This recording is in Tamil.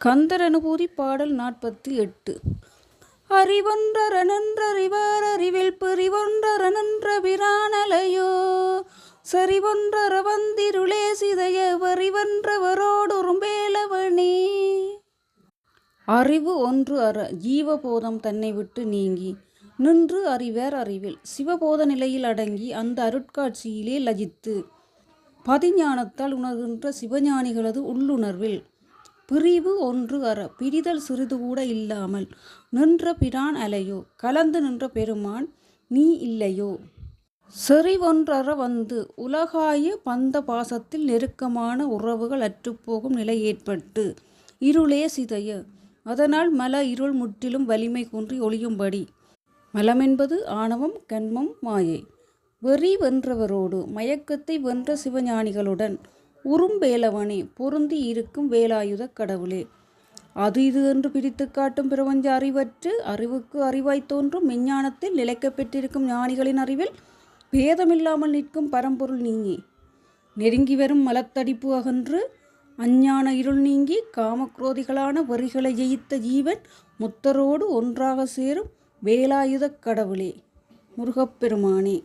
கந்தர் அனுபூதி பாடல் நாற்பத்தி எட்டு. அறிவொன்றரனன்றறிவார் அறிவில் பிரிவொன்றரனன்ற பிரானலையோ சரிவொன்றரவந்திருளே சிதைய வறிவன்றவரோடுறும்பேலவனே அறிவு ஒன்று அற ஜீவபோதம் தன்னை விட்டு நீங்கி நின்று அறிவேர் அறிவில் சிவபோத நிலையில் அடங்கி அந்த அருட்காட்சியிலே லஜித்து பதிஞானத்தால் உணர்கின்ற சிவஞானிகளது உள்ளுணர்வில் பிரிவு ஒன்று அற பிரிதல் சிறிது கூட இல்லாமல் நின்ற பிரான் அலையோ கலந்து நின்ற பெருமான் நீ இல்லையோ? செறிவொன்றற வந்து உலகாய பந்த பாசத்தில் நெருக்கமான உறவுகள் அற்றுப்போகும் நிலை ஏற்பட்டு இருளே சிதைய அதனால் மல இருள் முற்றிலும் வலிமை குன்றி ஒளியும்படி. மலமென்பது ஆணவம் கண்மம் மாயை. வெறி வென்றவரோடு மயக்கத்தை வென்ற சிவஞானிகளுடன் உறும்பேலவனே பொருந்தி இருக்கும் வேலாயுத கடவுளே. அது இது என்று பிரித்து காட்டும் பிரபஞ்ச அறிவற்று அறிவுக்கு அறிவாய் தோன்றும் விஞ்ஞானத்தில் நிலைக்கப்பெற்றிருக்கும் ஞானிகளின் அறிவில் பேதமில்லாமல் நிற்கும் பரம்பொருள் நீங்கி நெருங்கி வரும் மலத்தடிப்பு அகன்று அஞ்ஞான இருள் நீங்கி காமக்ரோதிகளான வரிகளை ஜெயித்த ஜீவன் முத்தரோடு ஒன்றாக சேரும் வேலாயுதக் கடவுளே. முருகப்பெருமானே